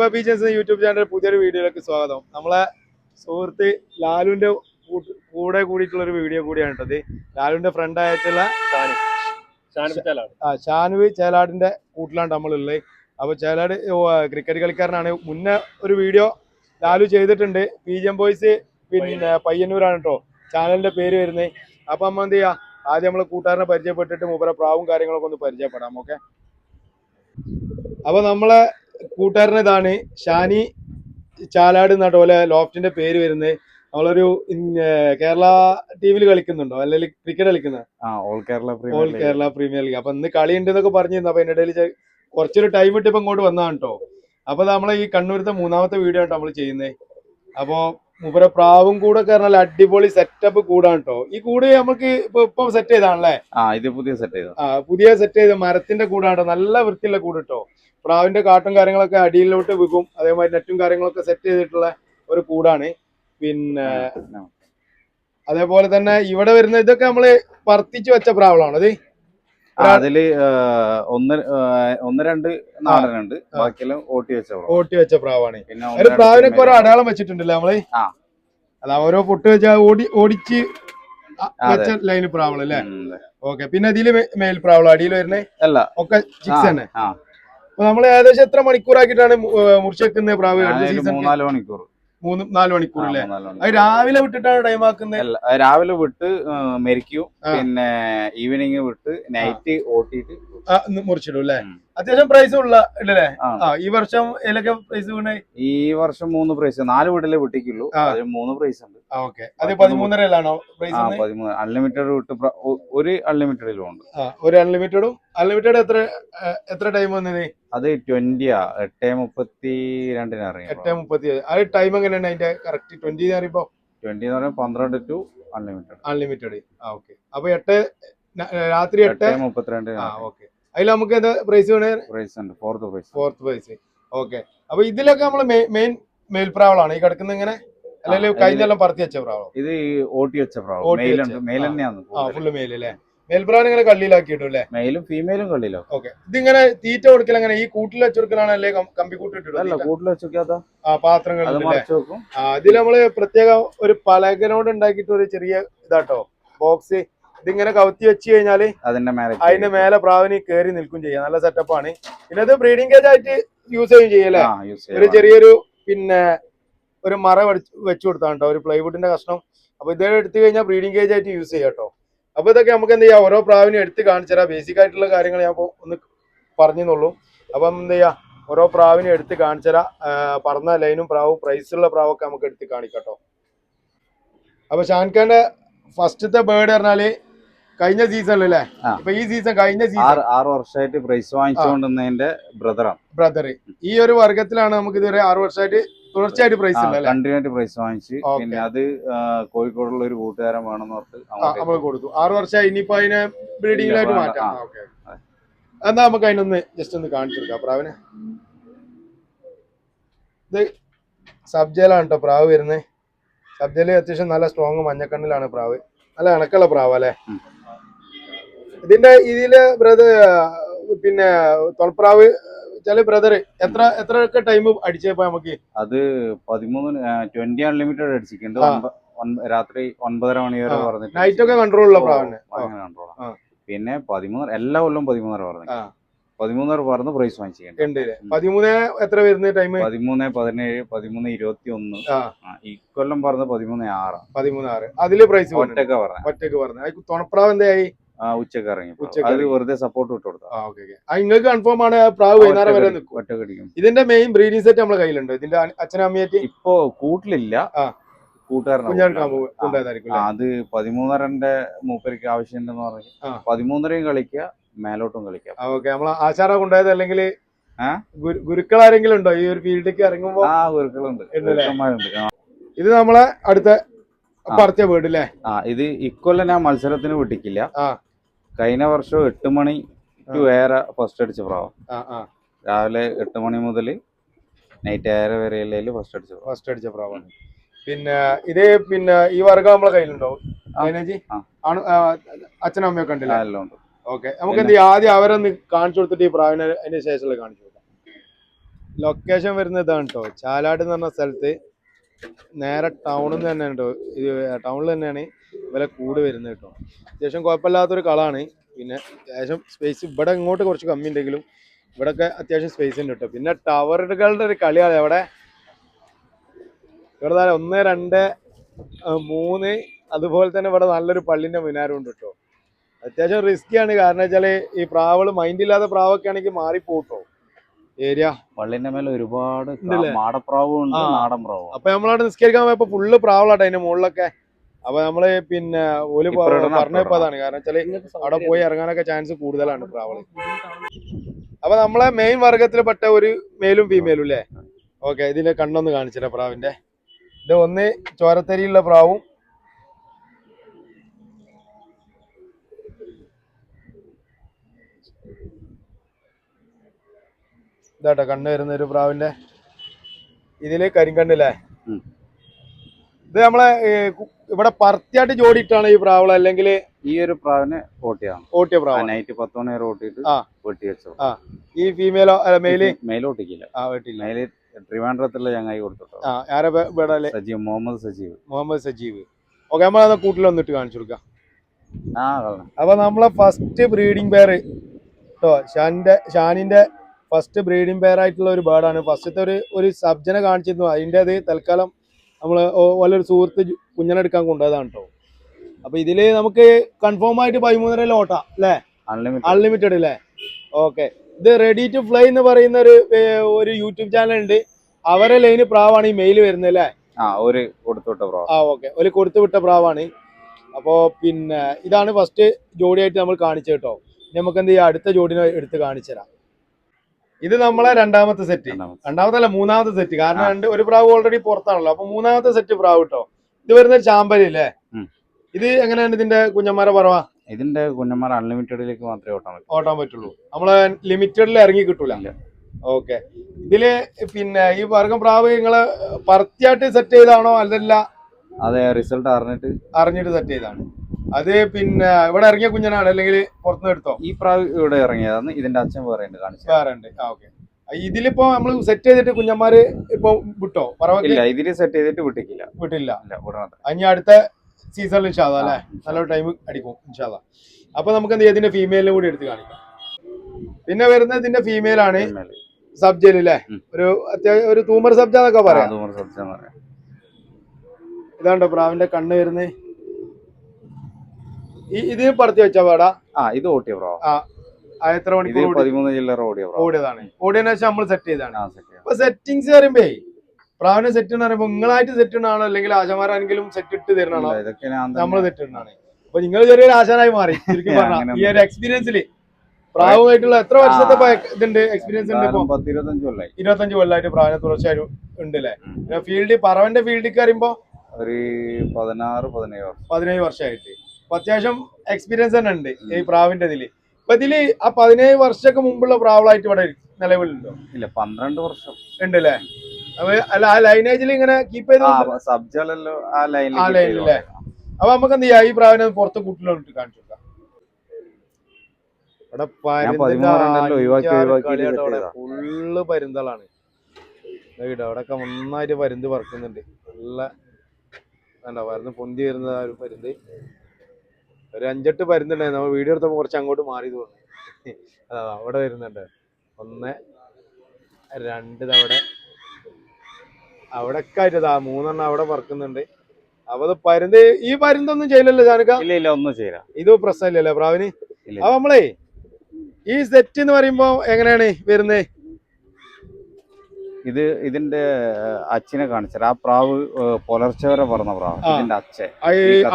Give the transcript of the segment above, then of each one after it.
Friends features YouTube channel പുതിയൊരു വീഡിയോയിലേക്ക് സ്വാഗതം. നമ്മളെ സുഹൃത്ത് ലാലുവിന്റെ കൂടെ കൂടിയിട്ടുള്ള ഒരു വീഡിയോ കൂടിയാണ് കേട്ടത് ലാലുവിന്റെ ഫ്രണ്ട് ആയിട്ടുള്ള ആ ഷാനുവി ചേലാടിന്റെ കൂട്ടിലാണ് നമ്മളുള്ളത്. അപ്പൊ ചേലാട് ക്രിക്കറ്റ് കളിക്കാരനാണ്. മുന്നേ ഒരു വീഡിയോ ലാലു ചെയ്തിട്ടുണ്ട്. പി ജി എം ബോയ്സ് പിന്നെ പയ്യന്നൂരാണ് കേട്ടോ ചാനലിന്റെ പേര് വരുന്നത്. അപ്പൊ നമ്മൾ എന്ത് ചെയ്യാ? ആദ്യം നമ്മളെ കൂട്ടുകാരനെ പരിചയപ്പെട്ടിട്ട് മൂപ്പരെ പ്രാവും കാര്യങ്ങളൊക്കെ ഒന്ന് പരിചയപ്പെടാം ഓക്കെ അപ്പൊ നമ്മളെ കൂട്ടുകാരൻ ഇതാണ് ഷാനി ചാലാട് എന്ന പോലെ ലോഫ്റ്റിന്റെ പേര് വരുന്നത്. നമ്മളൊരു കേരള ടീമിൽ കളിക്കുന്നുണ്ടോ? അല്ലെങ്കിൽ ക്രിക്കറ്റ് കളിക്കുന്ന? All Kerala all premier league. Kerala premier league. അപ്പൊ ഇന്ന് കളി ഉണ്ട് എന്നൊക്കെ പറഞ്ഞിരുന്നു. അപ്പൊ എന്റെ ഇടയിൽ കുറച്ചൊരു ടൈം ഇട്ട് ഇപ്പൊ ഇങ്ങോട്ട് വന്നതാണ് കേട്ടോ അപ്പൊ നമ്മളെ ഈ കണ്ണൂരത്തെ മൂന്നാമത്തെ വീഡിയോ ആണ് നമ്മൾ ചെയ്യുന്നത് അപ്പൊ മുപ്പര പ്രാവും കൂടെ കയറാൻ അടിപൊളി സെറ്റപ്പ് കൂടാണ് കേട്ടോ ഈ കൂട് നമുക്ക് ഇപ്പൊ ഇപ്പൊ സെറ്റ് ചെയ്താണല്ലേ? ആ ഇത് പുതിയ സെറ്റ് ചെയ്തു ആ പുതിയ സെറ്റ് ചെയ്ത മരത്തിന്റെ കൂടാണ്. നല്ല വൃത്തിയുള്ള കൂട് കേട്ടോ പ്രാവിന്റെ കാട്ടും കാര്യങ്ങളൊക്കെ അടിയിലോട്ട് വിൽക്കും അതേമാതിരി നെറ്റും കാര്യങ്ങളൊക്കെ സെറ്റ് ചെയ്തിട്ടുള്ള ഒരു കൂടാണ്. പിന്നെ അതേപോലെ തന്നെ ഇവിടെ വരുന്ന ഇതൊക്കെ നമ്മൾ പറത്തിച്ച് വെച്ച പ്രാവളാണ് അത് അതിൽ ഒന്ന് ഒന്ന് രണ്ട് നാടനുണ്ട് ബാക്കിയെല്ലാം ഓട്ടി വെച്ച. ഓട്ടി വെച്ച പ്രാവാണ്. പിന്നെ ഒരു പ്രാവിനൊക്കെ ഓരോ അടയാളം വെച്ചിട്ടുണ്ടല്ലോ നമ്മൾ? അതാ ഓരോ പൊട്ട് വെച്ച ഓടി ഓടിച്ച് വെച്ച ലൈന് പ്രാവളല്ലേ? ഓക്കെ. പിന്നെ അതിൽ മേൽ പ്രാവളം അടിയിൽ വരുന്നേ അല്ല. ഒക്കെ ചിക്സ് തന്നെ? നമ്മൾ ഏകദേശം എത്ര മണിക്കൂറാക്കിയിട്ടാണ് മുറിച്ചേക്കുന്നത് മുറിച്ചെക്കുന്ന പ്രാവ് മൂന്നാൽ മണിക്കൂർ. മൂന്ന് നാല് മണിക്കൂർ അല്ലേ? അത്. രാവിലെ വിട്ടിട്ടാണ് ടൈം ആക്കുന്നത്? രാവിലെ വിട്ട് മെരിക്കും. പിന്നെ ഈവനിങ് വിട്ട് നൈറ്റ് ഓട്ടിട്ട് മുറിച്ചിടും അല്ലേ. അത്യാവശ്യം പ്രൈസ് ഉള്ള ഇല്ലല്ലേ? ഈ വർഷം ഏതൊക്കെ പ്രൈസ് വീണേ? ഈ വർഷം മൂന്ന് പ്രൈസ് നാല് വീട്ടിലെ വിട്ടിക്കുള്ളൂ. അതിൽ മൂന്ന് പ്രൈസ് ഉണ്ട്. ഓക്കെ അത് പതിമൂന്നരയിലാണോ പ്രൈസ് പതിമൂന്ന്. അൺലിമിറ്റഡ് വിട്ട് ഒരു അൺലിമിറ്റഡിലും ഉണ്ട്. ഒരു അൺലിമിറ്റഡും അൺലിമിറ്റഡ് എത്ര എത്ര ടൈം വന്നത് അത് ട്വന്റിയാ എട്ട് മുപ്പത്തി രണ്ടിന് അറിയാം എട്ട് മുപ്പത്തി ആ ടൈം എങ്ങനെയാണ് അതിന്റെ കറക്റ്റ് ട്വന്റി അറിയുമ്പോ ട്വന്റി എന്ന് പറയുമ്പോൾ പന്ത്രണ്ട് ടു അൺലിമിറ്റഡ് അൺലിമിറ്റഡ് ആ ഓക്കെ അപ്പൊ എട്ട് രാത്രി എട്ട്? എട്ട് മുപ്പത്തിരണ്ട് ആ ഓക്കെ അതിൽ നമുക്ക് എന്താ പ്രൈസ് വേണേ? പ്രൈസ് ഉണ്ട്. Fourth prize fourth prize okay അപ്പൊ ഇതിലൊക്കെ നമ്മൾ മെയിൻ മേൽപ്രാവളാണ് ഈ കിടക്കുന്ന ഇങ്ങനെ? അല്ലെങ്കിൽ കഴിഞ്ഞെല്ലാം പറത്തി വെച്ച പ്രാവളം ഇത് ഓട്ടി വെച്ച പ്രാവളം മെയിൽ. തന്നെയാണ്. ഫുള്ള് മെയിൽ അല്ലേ മേൽപ്രാവളം ഇങ്ങനെ കള്ളിയിലാക്കിയിട്ടു അല്ലേ മെയിലും ഫീമെയിലും കള്ളിയിലോ ഓക്കെ ഇതിങ്ങനെ തീറ്റ കൊടുക്കൽ ഇങ്ങനെ ഈ കൂട്ടിൽ വെച്ച് കൊടുക്കലാണോ അല്ലെ കമ്പി കൂട്ടിട്ടുണ്ടോ കൂട്ടിൽ വെച്ചോക്കാത്ത ആ പാത്രങ്ങൾ ഇതിൽ നമ്മൾ പ്രത്യേകം ഒരു പലകനോട് ഉണ്ടാക്കിയിട്ട് ഒരു ചെറിയ ഇതാട്ടോ. ബോക്സ് ഇതിങ്ങനെ കവത്തി വെച്ച് കഴിഞ്ഞാൽ അതിന്റെ മേലെ അതിന്റെ മേലെ പ്രാവിന് കയറി നിൽക്കും ചെയ്യാം. നല്ല സെറ്റപ്പ് ആണ്. പിന്നെ അത് ബ്രീഡിംഗ് കേജ് ആയിട്ട് യൂസ് ചെയ്യും ചെയ്യല്ലേ ഒരു ചെറിയൊരു പിന്നെ ഒരു മറ വെച്ചു കൊടുത്താണ് കേട്ടോ ഒരു പ്ലൈവുഡിന്റെ കഷ്ണം. അപ്പൊ ഇതേ എടുത്തു കഴിഞ്ഞാൽ ബ്രീഡിംഗ് കേജ് ആയിട്ട് യൂസ് ചെയ്യാം കേട്ടോ അപ്പൊ ഇതൊക്കെ നമുക്ക് എന്ത് ചെയ്യാം? ഓരോ പ്രാവിനും എടുത്ത് കാണിച്ചു തരാം. ബേസിക് ആയിട്ടുള്ള കാര്യങ്ങൾ ഞാൻ ഒന്ന് പറഞ്ഞെന്നുള്ളൂ. അപ്പം എന്ത് ചെയ്യാ? ഓരോ പ്രാവിനും എടുത്ത് കാണിച്ചു തരാം. പറഞ്ഞ ലൈനും പ്രാവും പ്രൈസുള്ള പ്രാവൊക്കെ നമുക്ക് എടുത്ത് കാണിക്കാം കേട്ടോ അപ്പൊ ഷാൻഖാന്റെ ഫസ്റ്റത്തെ ബേർഡ് പറഞ്ഞാൽ കഴിഞ്ഞ സീസൺ അല്ലേ ഇപ്പൊ ഈ സീസൺ കഴിഞ്ഞ സീസൺ ആറ് വർഷമായിട്ട് പ്രൈസ് വാങ്ങിച്ചുകൊണ്ടിരുന്നതിന്റെ ബ്രദറാണ് ബ്രദർ ഈ ഒരു വർഗത്തിലാണ് നമുക്ക് ഇതുവരെ ആറ് വർഷമായിട്ട് തുടർച്ചയായിട്ട് പ്രൈസ് ഉള്ളത് അല്ലേ? കണ്ടിന്യൂ ആയിട്ട് പ്രൈസ് വാങ്ങിച്ച്. പിന്നെ അത് കോഴിക്കോടുള്ള ഒരു കൂട്ടുകാരൻ വേണമെന്ന് പറഞ്ഞിട്ട് നമ്മൾ കൊടുത്തു. ആറ് വർഷമായി ഇനിയിപ്പോ അതിനെ ബ്രീഡിംഗിലായിട്ട് മാറ്റാം. എന്നാ നമുക്ക് അതിനൊന്ന് ജസ്റ്റ് ഒന്ന് കാണിച്ചെടുക്കാം. പ്രാവിനെ. ഇത് സബ്ജയിലാണ് കേട്ടോ പ്രാവ് വരുന്നത്. സബ്ജയിൽ അത്യാവശ്യം നല്ല സ്ട്രോങ് മഞ്ഞക്കണ്ണിലാണ് പ്രാവ്. നല്ല കണക്കുള്ള പ്രാവ് അല്ലേ? ഇതിന്റെ ഇതിൽ ബ്രദർ പിന്നെ തൊൽപ്രാവ് ചില ബ്രദർ എത്ര എത്ര ഒക്കെ ടൈം അടിച്ചപ്പോ നമുക്ക് അത് പതിമൂന്ന് ട്വന്റി അൺലിമിറ്റഡ് അടിച്ചിട്ടുണ്ട് രാത്രി ഒൻപതര മണി വരെ. പറഞ്ഞിട്ട് നൈറ്റ് ഒക്കെ കൺട്രോൾ ഉള്ള പ്രാവ് കൺട്രോൾ. പിന്നെ പതിമൂന്ന് എല്ലാ കൊല്ലം പതിമൂന്നര പറഞ്ഞു. പതിമൂന്നര പറഞ്ഞ് പ്രൈസ് വാങ്ങിച്ചിട്ടുണ്ട്. പതിമൂന്ന് എത്ര വരുന്ന ടൈം പതിമൂന്ന് പതിനേഴ് പതിമൂന്ന് ഇരുപത്തി ഒന്ന് ഈ കൊല്ലം പറഞ്ഞ പതിമൂന്ന് ആറ്. പതിമൂന്ന് ആറ് അതിൽ പ്രൈസ് ഒറ്റക്ക പറഞ്ഞു. ഒറ്റയ്ക്ക് പറഞ്ഞു. തുണപ്രാവ് എന്തായി? ഉച്ചയ്ക്ക് ഇറങ്ങി അതിൽ അത്. വെറുതെ സപ്പോർട്ട് വിട്ട് കൊടുത്തു. നിങ്ങൾക്ക് കൺഫേം ആണ് പ്രാവ് വൈകുന്നേരം വരെ നിൽക്കും. ഒറ്റയ്ക്ക് ഇതിന്റെ മെയിൻ ബ്രീഡിംഗ് സെറ്റ് നമ്മളെ കയ്യിലുണ്ട്. ഇതിന്റെ അച്ഛനമ്മയായിട്ട് ഇപ്പൊ കൂട്ടിലില്ല. ആ. കൂട്ടുകാരനാ കുഞ്ഞാൾക്ക് കൂട്ടിലാണ്. ആ. കൊണ്ടുപോയതായിരിക്കും ആ, അത് പതിമൂന്നരന്റെ മൂപ്പരിക്ക് ആവശ്യമുണ്ടെന്ന് പറഞ്ഞു. പതിമൂന്നരയും കളിക്കുക. മേലോട്ടും കളിക്കാം. ഓക്കെ. നമ്മൾ ആശാറ കൊണ്ടുപോയത് അല്ലെങ്കിൽ? ഗുരുക്കൾ ആരെങ്കിലും ഉണ്ടോ ഈ ഒരു ഫീൽഡിലേക്ക് ഇറങ്ങുമ്പോൾ ആ ഗുരുക്കളുണ്ട്. ഇത് നമ്മളെ അടുത്ത പറിച്ച വീട് അല്ലേ ആ ഇത് ഇക്കൊല്ലം ഞാൻ മത്സരത്തിന് വിട്ടിക്കില്ല. കഴിഞ്ഞ വർഷം എട്ട് മണി ടു ഏറെ ഫസ്റ്റ് അടിച്ച പ്രാവം. രാവിലെ എട്ട് മണി മുതൽ നൈറ്റ് ഏഴര വരെയുള്ള ഫസ്റ്റ് അടിച്ച ഫസ്റ്റ് അടിച്ച പ്രാവാണ്. പിന്നെ ഇത് പിന്നെ ഈ വർഗം നമ്മളെ കയ്യിലുണ്ടോ? അച്ഛനും അമ്മയൊക്കെ ഉണ്ടല്ലോ? എല്ലാം ഉണ്ട്. ഓക്കെ നമുക്ക് എന്ത് ആദ്യം അവരൊന്ന് കാണിച്ചു കൊടുത്തിട്ട് ഈ പ്രാവിനെ അതിന് ശേഷമുള്ള കാണിച്ചു കൊടുക്കാം. ലൊക്കേഷൻ വരുന്നത് ഇതാണ് കേട്ടോ ചാലാട് എന്ന് പറഞ്ഞ സ്ഥലത്ത് നേരെ ടൗണിൽ നിന്ന് തന്നെയാണ് കേട്ടോ ഇത് ടൗണിൽ തന്നെയാണ് ഇവരെ കൂട് വരുന്നത് കേട്ടോ അത്യാവശ്യം കുഴപ്പമില്ലാത്തൊരു കളാണ്. പിന്നെ അത്യാവശ്യം സ്പേസ് ഇവിടെ ഇങ്ങോട്ട് കുറച്ച് കമ്മി ഉണ്ടെങ്കിലും ഇവിടെയൊക്കെ അത്യാവശ്യം സ്പേസ് ഉണ്ട് കേട്ടോ പിന്നെ ടവറുകളുടെ ഒരു കളിയാണ് അവിടെ. ഇവിടെ ഒന്ന് രണ്ട് മൂന്ന് അതുപോലെ തന്നെ ഇവിടെ നല്ലൊരു പള്ളിന്റെ മിനാരം ഉണ്ട് കേട്ടോ അത്യാവശ്യം റിസ്ക്കിയാണ് കാരണം വെച്ചാൽ ഈ പ്രാവൾ മൈൻഡ് ഇല്ലാത്ത പ്രാവൊക്കെ ആണെങ്കിൽ മാറിപ്പോട്ടോ. ഏരിയ. പള്ളിന്റെ മേലെ ഒരുപാട്? മാടപ്രാവും ഉണ്ട് നാടൻ പ്രാവും. അപ്പൊ നമ്മളവിടെ നിസ്കരിക്കാൻ പോയപ്പോ ഫുള്ള് പ്രാവളാട്ടോ അതിന്റെ മുകളിലൊക്കെ. അപ്പൊ നമ്മൾ പിന്നെ ഒരു പറഞ്ഞപ്പോ അതാണ്. കാരണം വെച്ചാൽ അവിടെ പോയി ഇറങ്ങാനൊക്കെ ചാൻസ് കൂടുതലാണ് പ്രാവൾ അപ്പൊ നമ്മളെ മെയിൻ വർഗത്തിൽപ്പെട്ട ഒരു മെയിലും ഫീമെയിലും അല്ലേ ഓക്കെ ഇതിന്റെ കണ്ണൊന്ന് കാണിച്ചില്ല പ്രാവിന്റെ. ഇത് ഒന്ന് ചോരത്തരിയുള്ള പ്രാവും ഇതാട്ടോ കണ്ണ് വരുന്ന ഒരു പ്രാവിന്റെ ഇതിൽ കരിങ്കണ്ണില്ലേ. ഇത് നമ്മളെ ഇവിടെ പർത്തിയായിട്ട് ജോഡിട്ടാണ് ഈ പ്രാവള അല്ലെങ്കിൽ ഈ ഒരു പ്രാവിനെ ഓട്ടിയാണ് ഓട്ടിയ പ്രാവ്? നൈറ്റ് പത്ത് മണി വരെ ഓട്ടിയിട്ട് ആ. വെട്ടി വെച്ചു ഈ ഫീമെയിലോ മെയിൽ മെയിൽ ഓട്ടിക്കില്ല ആ വെട്ടില്ല മെയിൽ ട്രിവാൻഡ്രത്തിലെ ചങ്ങായി കൊടുത്തിട്ടോ. ആരാ ഇവിടെ സജീവ് മുഹമ്മദ് സജീവ്. മുഹമ്മദ് സജീവ്. ഓക്കെ നമ്മളത് കൂട്ടിൽ വന്നിട്ട് കാണിച്ചു കൊടുക്കാം. ആ അപ്പൊ നമ്മളെ ഫസ്റ്റ് ബ്രീഡിംഗ് പെയർ കേട്ടോ ഷാനിന്റെ ഷാനിന്റെ ഫസ്റ്റ് ബ്രീഡിംഗ് പെയർ ആയിട്ടുള്ള ഒരു ബേർഡാണ് ഫസ്റ്റത്തെ ഒരു ഒരു സബ്ജനെ കാണിച്ചിരുന്നു. അതിന്റെ അത് തൽക്കാലം നമ്മൾ വലിയൊരു സുഹൃത്ത് കുഞ്ഞനെടുക്കാൻ കൊണ്ടുപോയതാണ് കേട്ടോ അപ്പൊ ഇതിൽ നമുക്ക് കൺഫേം ആയിട്ട് പതിമൂന്നര ലോട്ടാ അല്ലേ? അൺലിമിറ്റഡ് അല്ലേ ഓക്കെ ഇത് റെഡി ടു ഫ്ലൈ എന്ന് പറയുന്ന ഒരു ഒരു യൂട്യൂബ് ചാനൽ ഉണ്ട്. അവരെ ലൈന് പ്രാവാണ് ഈ മെയിൽ വരുന്നത് അല്ലേ? ആ ഒരു കൊടുത്തുവിട്ട പ്രാവ്. ആ ഓക്കെ ഒരു കൊടുത്തു വിട്ട പ്രാവാണ്. അപ്പോ പിന്നെ ഇതാണ് ഫസ്റ്റ് ജോഡിയായിട്ട് നമ്മൾ കാണിച്ചത് കേട്ടോ നമുക്ക് എന്ത് ചെയ്യാം? അടുത്ത ജോഡിനെ എടുത്ത് കാണിച്ചു തരാം ഇത് നമ്മളെ രണ്ടാമത്തെ സെറ്റ് രണ്ടാമത്തെ. അല്ല മൂന്നാമത്തെ സെറ്റ് കാരണം രണ്ട് ഒരു പ്രാവ് ഓൾറെഡി പുറത്താണല്ലോ. അപ്പൊ മൂന്നാമത്തെ സെറ്റ് പ്രാവ് കേട്ടോ ഇത് വരുന്ന ചാമ്പലി അല്ലേ ഇത് എങ്ങനെയാണ് ഇതിന്റെ കുഞ്ഞന്മാരെ പറവാ? ഇതിന്റെ കുഞ്ഞന്മാർ അൺലിമിറ്റഡിലേക്ക് മാത്രമേ ഓട്ടാൻ പറ്റൂ. ഓട്ടാൻ പറ്റുള്ളൂ. നമ്മളെ ലിമിറ്റഡിൽ ഇറങ്ങി കിട്ടൂല. ഓക്കെ. ഇതിൽ പിന്നെ ഈ വർഗം പ്രാവ് നിങ്ങൾ പറത്തിയായിട്ട് സെറ്റ് ചെയ്താണോ? അല്ലല്ല? അതെ റിസൾട്ട് അറിഞ്ഞിട്ട് അറിഞ്ഞിട്ട് സെറ്റ് ചെയ്താണ്. അത് പിന്നെ ഇവിടെ ഇറങ്ങിയ കുഞ്ഞനാണ് അല്ലെങ്കിൽ പുറത്തുനിന്ന് എടുത്തോ? ഈ പ്രാവ് ഇവിടെ ഇറങ്ങിയതാണ്. ഇതിന്റെ അച്ഛൻ വേറെ ഉണ്ട് കാണിച്ചത് വേറെ ഉണ്ട്. ആ ഓക്കെ. ഇതിലിപ്പോ നമ്മൾ സെറ്റ് ചെയ്തിട്ട് കുഞ്ഞന്മാര് ഇപ്പൊ വിട്ടോ? ഇല്ല ഇതിൽ സെറ്റ് ചെയ്തിട്ട് വിട്ടിക്കില്ല വിട്ടില്ല. ഇല്ല വിടണത്. ഇനി അടുത്ത സീസണിൽ ഇൻഷാദ അല്ലെ? നല്ല ടൈം അടിക്കും ഇൻഷാദ അപ്പൊ നമുക്ക് എന്ത് ചെയ്യാം? ഇതിന്റെ ഫീമെയിലിനെ കൂടി എടുത്ത് കാണിക്കാം. പിന്നെ വരുന്നത് ഇതിന്റെ ഫീമെയിൽ ആണ്. ഇനിമേൽ. സബ് ജയിലല്ലേ ഉം. ഒരു അത്യാവശ്യം ഒരു തൂമർ സബ്ജ എന്നൊക്കെ ആ, പറയാം. ഇതാണ്ടോ പ്രാവിന്റെ കണ്ണ് വരുന്നത്? ഈ ഇത് പടത്തി വെച്ച പാടാ ആ ഇത് ഓട്ടിയ ബ്രോ. ആ എത്ര ഇത് മണിക്കൂർ പതിമൂന്ന് ചില്ലറ ഓടിയ ബ്രോ. ഓടിയതാണ്. ഓടിയതിനു ശേഷം നമ്മൾ സെറ്റ് ചെയ്താണ് ആ സെറ്റ് ചെയ്യാം അപ്പൊ സെറ്റിങ്സ് പറയുമ്പേ പ്രാവിനെ സെറ്റ് എന്ന് പറയുമ്പോ നിങ്ങളായിട്ട് സെറ്റ് ഇടണാണോ അല്ലെങ്കിൽ ആശമാരാണെങ്കിലും സെറ്റ് ഇട്ട് തരണാണോ ഇല്ല, ഇതൊക്കെ ഞാൻ നമ്മൾ തന്നെ- സെറ്റ് ഇടണാണ് അപ്പൊ നിങ്ങൾ ചെറിയൊരു ആശാനായി മാറി. ശരിക്കും പറഞ്ഞാൽ ഈ ഒരു എക്സ്പീരിയൻസിൽ പ്രാവുമായിട്ടുള്ള എത്ര വർഷത്തെ ഇതുണ്ട്? എക്സ്പീരിയൻസ് ഉണ്ട് ഇപ്പൊ? എന്തായാലും പത്ത് ഇരുപത്തഞ്ച് കൊല്ലായി. ഇരുപത്തഞ്ച് കൊല്ലമായിട്ട് പ്രാവിനെ തുടർച്ചയായിട്ട് ഉണ്ട് അല്ലേ ഫീൽഡ് പറവന്റെ ഫീൽഡിൽ കയറിയുമ്പോ ഒരു പതിനാറ് പതിനേഴ് വർഷം. പതിനേഴ് വർഷമായിട്ട്. അത്യാവശ്യം എക്സ്പീരിയൻസ് തന്നെ ഉണ്ട് ഈ പ്രാവിന്റെ ഇതിൽ. അപ്പൊ ഇതിൽ ആ പതിനേഴ് വർഷമൊക്കെ മുമ്പുള്ള പ്രാവളായിട്ട് ഇവിടെ നിലവിലുണ്ടോ? ഇല്ല പന്ത്രണ്ട് വർഷം. ഉണ്ട് അല്ലേ അപ്പൊ അല്ല ആ ലൈനേജിൽ ഇങ്ങനെ കീപ്പ് ചെയ്ത് ആ സബ്ജലല്ലോ ആ ആ ലൈനിൽ ലൈനിലല്ലേ? അപ്പൊ നമുക്ക് എന്ത് ചെയ്യാം? ഈ പ്രാവിനെ പുറത്ത് കൂട്ടിലോട്ട് കാണിച്ചു ഇവിടെ. ഫുള്ള് പരുന്തളാണ്. അവിടെ അവിടെയൊക്കെ നന്നായിട്ട് പരുന്ത് പറക്കുന്നുണ്ട്. നല്ല വേണ്ട പരുന്ന് പൊന്തി വരുന്ന ആ ഒരു പരുന്ത്. ഒരു അഞ്ചെട്ട് വരുന്നുണ്ടായിരുന്നു നമ്മൾ വീഡിയോ എടുത്തപ്പോൾ കുറച്ച് അങ്ങോട്ട് മാറി തോന്നി അതാ അവിടെ വരുന്നുണ്ട്. ഒന്ന് രണ്ട് തവണ അവിടെ. ആയിട്ടതാ മൂന്നെണ്ണം അവിടെ പറക്കുന്നുണ്ട്. അപ്പൊ അത് പരുന്ത് ഈ പരുന്തൊന്നും ചെയ്യില്ലല്ലോ ജാനക്ക? ഇല്ല ഇല്ല ഒന്നും ചെയ്യില്ല. ഇത് പ്രശ്നമില്ലല്ലോ പ്രാവിന്. അപ്പൊ നമ്മളേ ഈ സെറ്റ് എന്ന് പറയുമ്പോ എങ്ങനെയാണ് വരുന്നത്? ഇത് ഇതിന്റെ അച്ഛനെ കാണിച്ചത്. ആ പ്രാവ് പുലർച്ചെ വരെ പറഞ്ഞ പ്രാവ്. ഇതിന്റെ അച്ഛൻ.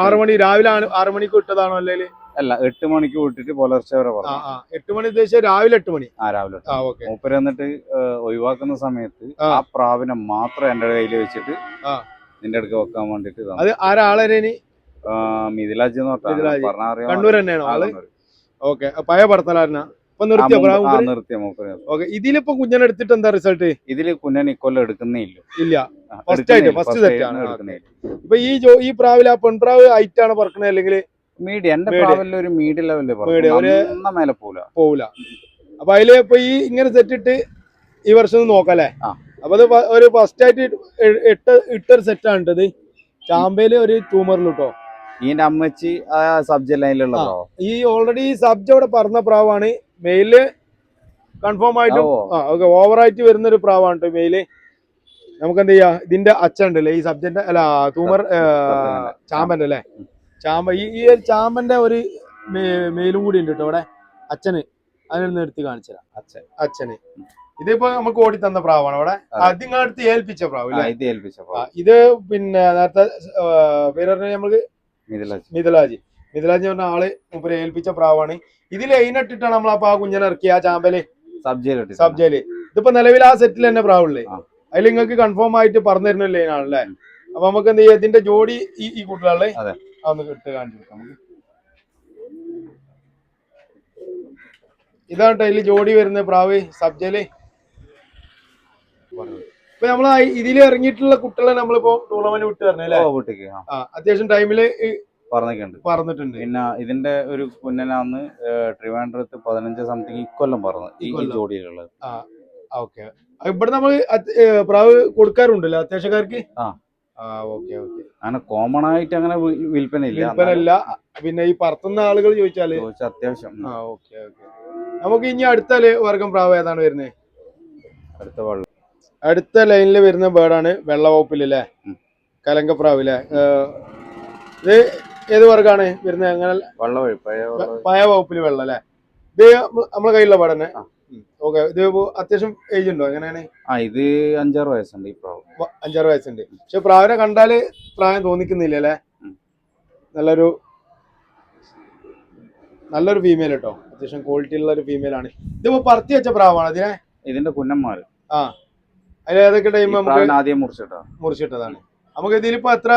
ആറു മണി രാവിലെ ആറു മണിക്ക് വിട്ടതാണോ അല്ലെങ്കിൽ അല്ല എട്ട് മണിക്ക് വിട്ടിട്ട് പുലർച്ചെ വരെ പറഞ്ഞു എട്ട് മണി ഉദ്ദേശിച്ച രാവിലെ എട്ട് മണി? ആ രാവിലെ മൂപ്പര് എന്നിട്ട് ഒഴിവാക്കുന്ന സമയത്ത് ആ. പ്രാവിനെ മാത്രം എന്റെ കയ്യിൽ വെച്ചിട്ട്. നിന്റെ അടുക്ക് വെക്കാൻ വേണ്ടിട്ട്. അത് ആരാളെ മിഥിലാജ് എന്ന്. പറഞ്ഞാൽ കണ്ണൂർ തന്നെയാണോ ആൾ. ഓക്കെ. പഴയ പടത്തലാരനാ? ഇപ്പൊ ആ, നിർത്തിയോ മുമ്പ്- നിർത്തിയ. മൂപ്പര് ഓക്കെ ഇതിലിപ്പോ കുഞ്ഞനെ എടുത്തിട്ട് എന്താ റിസൾട്ട് ഇതിൽ കുഞ്ഞൻ ഇക്കൊല്ലം എടുക്കുന്നേ ഇല്ല. ഇല്ല. ഫസ്റ്റ് ആയിട്ട്, ഫസ്റ്റ് ഇല്ല. ഇപ്പൊ ഈ ജോ ഈ പ്രാവിൽ ആ പെൺപ്രാവ് ഹൈറ്റ് ആണ് പറക്കണത് അല്ലെങ്കിൽ മീഡിയ എന്റെ ഒരു മീഡിയ ലെവലിൽ മേലെ പോല പോവില്ല അപ്പൊ അതിൽ ഇപ്പൊ ഈ ഇങ്ങനെ സെറ്റിട്ട് ഈ വർഷം നോക്കല്ലേ നോക്കാം അപ്പൊ അത് ഒരു ഫസ്റ്റ് ആയിട്ട് ഇട്ട ഇട്ടൊരു സെറ്റാണ് ഇട്ടത് ചാമ്പയിൽ ഒരു ട്യൂമറിൽ കേട്ടോ ഇതിന്റെ അമ്മച്ചി സബ്ജ് ലൈനിലുള്ള ലൈനിലുള്ളതോ ഈ ഓൾറെഡി സബ്ജ് അവിടെ പറഞ്ഞ പ്രാവാണ് മെയിൽ കൺഫേം ആയിട്ടും ഓക്കെ ഓവറായിട്ട് വരുന്ന ഒരു പ്രാവാണ് കേട്ടോ മെയിൽ. നമുക്ക് എന്ത് ചെയ്യാ? ഇതിന്റെ അച്ഛണ്ടല്ലേ ഈ സബ്ജന്റെ അല്ല തൂമർ. ചാമ്പന്റെ അല്ലേ ചാമ്പ ഈ ഈ ഒരു ചാമ്പന്റെ ഒരു മെയിലും കൂടി ഉണ്ട് കേട്ടോ ഇവിടെ അച്ഛന്. അതിനൊന്ന് എടുത്ത് കാണിച്ചുതരാം അച്ഛൻ. അച്ഛന്. ഇതിപ്പോ നമുക്ക് ഓടി തന്ന പ്രാവാണ് അവിടെ. ആദ്യം ഏൽപ്പിച്ച പ്രാവ് ഇത് ഏൽപ്പിച്ചപ്പോ ഇത് പിന്നെ നേരത്തെ പേര് പറഞ്ഞാൽ നമുക്ക് മിഥിലാജി മിഥിലാജി പറഞ്ഞ ആൾ മുപ്പര് ഏൽപ്പിച്ച പ്രാവാണ്. ഇതിൽ എയിനിട്ടിട്ടാണ് നമ്മൾ അപ്പൊ ആ കുഞ്ഞിനെ ഇറക്കി ആ ചാമ്പൽ സബ്ജയിലിട്ട് സബ് ജയിൽ ഇതിപ്പോ നിലവിൽ ആ സെറ്റിൽ തന്നെ പ്രാവുള്ളേ. അതിൽ നിങ്ങൾക്ക് കൺഫേം ആയിട്ട് പറഞ്ഞു തരുന്ന ലൈനാണല്ലേ അപ്പൊ നമുക്ക് എന്ത് ചെയ്യാം? ഇതിന്റെ ജോഡി ഈ ഈ കൂട്ടിലാളെ അതെ. അതൊന്ന് ഇട്ട് കാണിച്ചു ഇതാണ് ജോഡി വരുന്ന പ്രാവ് സബ്ജയിൽ. ഇപ്പൊ നമ്മൾ ഇതിൽ ഇറങ്ങിയിട്ടുള്ള കുട്ടികളെ നമ്മളിപ്പോ ടൂർണമെന്റ് വിട്ട് തരണേ അത്യാവശ്യം ടൈമിൽ പറഞ്ഞിട്ടുണ്ട്. പറഞ്ഞിട്ടുണ്ട്. പിന്നെ ഇതിന്റെ ഒരു കുഞ്ഞനാന്ന് ട്രിവാൻഡ്രത്ത് പതിനഞ്ച് സംതിങ് ഇക്കൊല്ലം പറഞ്ഞു. ഈ. ജോഡിയിലുള്ളത്. ഓക്കെ. ഇവിടെ നമ്മൾ പ്രാവ് കൊടുക്കാറുണ്ടല്ലോ അത്യാവശ്യക്കാർക്ക്? ആ. അങ്ങനെ കോമൺ ആയിട്ട് അങ്ങനെ വിൽപ്പന ഇല്ല വിൽപ്പനല്ല പിന്നെ ഈ പറത്തുന്ന ആളുകൾ ചോദിച്ചാൽ? അത്യാവശ്യം. നമുക്ക് ഇനി അടുത്ത വർഗം പ്രാവ് ഏതാണ് വരുന്നത് അടുത്ത വെള്ളം അടുത്ത ലൈനിൽ വരുന്ന ബേർഡാണ് വെള്ളവകുപ്പിലെ കലങ്കപ്രാവിലെ അല്ലേ ഉം. കലങ്കപ്രാവ് അല്ലേ ഏഹ്, ഇത് ഏത് വർഗാണ് വരുന്നത്? അങ്ങനെ വള്ളവഴി വഴി പഴയ വകുപ്പിൽ വെള്ളം അല്ലേ? ഇത് നമ്മ- നമ്മളെ കയ്യിലുള്ള ബേർഡ് തന്നെ. ഓക്കെ. ഇത് അത്യാവശ്യം ഏജ് ഉണ്ടോ? എങ്ങനെയാണ്? ആ ഇത് അഞ്ചാറ് വയസ്സുണ്ട് ഈ പ്രാവ് അഞ്ചാറ് വയസ്സുണ്ട്. പക്ഷെ പ്രാവിനെ കണ്ടാൽ പ്രായം തോന്നിക്കുന്നില്ല അല്ലേ? നല്ലൊരു നല്ലൊരു ഫീമെയിൽ കേട്ടോ അത്യാവശ്യം ക്വാളിറ്റി ഉള്ള ഒരു ഫീമെയിൽ ആണ്. ഇതിപ്പോ പറത്തി വെച്ച പ്രാവാണ് അതിനെ? ഇതിന്റെ കുന്നന്മാർ ആ. അതിൽ ഏതൊക്കെ ടൈം നമുക്ക് ആദ്യം മുറിച്ചിട്ടാ? മുറിച്ചിട്ടതാണ്. നമുക്ക് ഇതിലിപ്പോ എത്ര